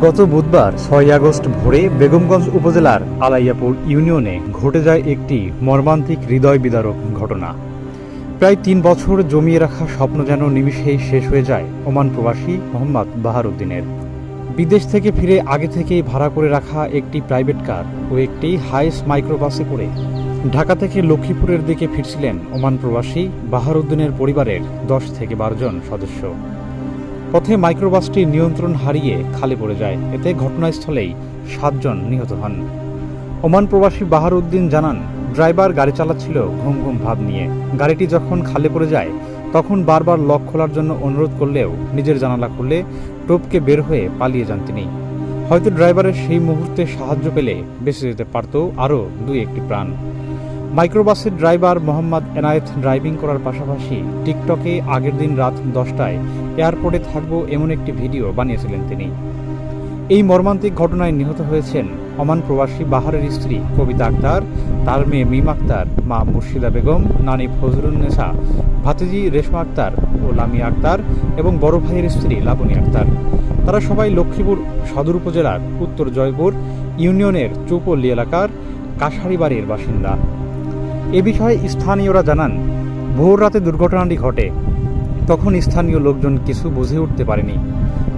গত বুধবার ছয় আগস্ট ভোরে বেগমগঞ্জ উপজেলার আলাইয়াপুর ইউনিয়নে ঘটে যায় একটি মর্মান্তিক হৃদয় বিদারক ঘটনা। প্রায় তিন বছর জমিয়ে রাখা স্বপ্ন যেন নিমিষেই শেষ হয়ে যায় ওমান প্রবাসী মোহাম্মদ বাহারুদ্দিনের। বিদেশ থেকে ফিরে আগে থেকেই ভাড়া করে রাখা একটি প্রাইভেট কার ও একটি হাইস মাইক্রোবাসে করে ঢাকা থেকে লক্ষ্মীপুরের দিকে ফিরছিলেন ওমান প্রবাসী বাহারুদ্দিনের পরিবারের দশ থেকে বারো জন সদস্য। পথে মাইক্রোবাসটি নিয়ন্ত্রণ হারিয়ে খালে পড়ে যায়। এতে ঘটনাস্থলেই সাতজন নিহত হন। ওমান প্রবাসী বাহারউদ্দিন জানান, ড্রাইভার গাড়ি চালাচ্ছিল ঘুম ঘুম ভাব নিয়ে। গাড়িটি যখন খালে পড়ে যায় তখন বারবার লক খোলার জন্য অনুরোধ করলেও নিজের জানালা খুলে টোপকে বের হয়ে পালিয়ে যান তিনি। হয়তো ড্রাইভারের সেই মুহূর্তে সাহায্য পেলে বেঁচে যেতে পারত আরও দুই একটি প্রাণ। মাইক্রোবাসের ড্রাইভার মোহাম্মদ এনায়েত ড্রাইভিং করার পাশাপাশি টিকটকে আগের দিন রাত দশটায় এয়ারপোর্টে থাকব এমন একটি ভিডিও বানিয়েছিলেন তিনি। এই মর্মান্তিক ঘটনায় নিহত হয়েছেন ওমান প্রবাসী বাহারের স্ত্রী কবিতা আক্তার, তার মেয়ে মিম আক্তার, মা মুর্শিদা বেগম, নানি ফজরুন্নেসা ভাতিজি রেশমা আক্তার ও লামিয়া আক্তার এবং বড় ভাইয়ের স্ত্রী লাবণী আক্তার। তারা সবাই লক্ষ্মীপুর সদর উপজেলার উত্তর জয়পুর ইউনিয়নের চৌপল্লী এলাকার কাশারি বাড়ির বাসিন্দা। এ বিষয়ে স্থানীয়রা জানান, ভোর রাতে দুর্ঘটনাটি ঘটে। তখন স্থানীয় লোকজন কিছু বুঝে উঠতে পারেনি।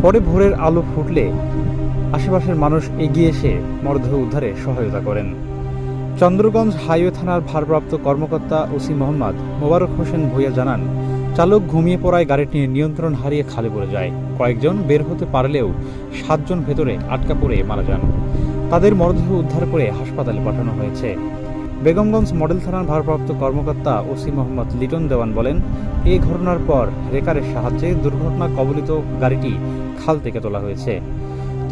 পরে ভোরের আলো ফুটলে আশেপাশের মানুষ এগিয়ে এসে মরদেহ উদ্ধারে সহায়তা করেন। চন্দ্রগঞ্জ হাইওয়ে থানার ভারপ্রাপ্ত কর্মকর্তা ওসি মোহাম্মদ মোবারক হোসেন ভূঁইয়া জানান, চালক ঘুমিয়ে পড়ায় গাড়িটি নিয়ন্ত্রণ হারিয়ে খালে পড়ে যায়। কয়েকজন বের হতে পারলেও সাতজন ভেতরে আটকা পড়ে মারা যান। তাদের মরদেহ উদ্ধার করে হাসপাতালে পাঠানো হয়েছে। বেগমগঞ্জ মডেল থানার ভারপ্রাপ্ত কর্মকর্তা ওসি মোহাম্মদ লিটন দেওয়ান বলেন, এই ঘটনার পর রেকারের সাহায্যে দুর্ঘটনা কবলিত গাড়িটি খাল থেকে তোলা হয়েছে।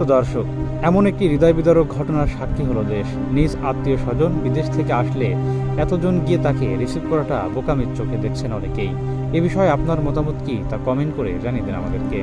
দর্শক, এমন একটি হৃদয় বিদারক ঘটনার সাক্ষী হলো দেশ। নিজ আত্মীয় স্বজন বিদেশ থেকে আসলে এতজন গিয়ে তাকে রিসিভ করাটা বোকামির চোখে দেখছেন অনেকেই। এ বিষয়ে আপনার মতামত কি তা কমেন্ট করে জানিয়ে দিন আমাদেরকে।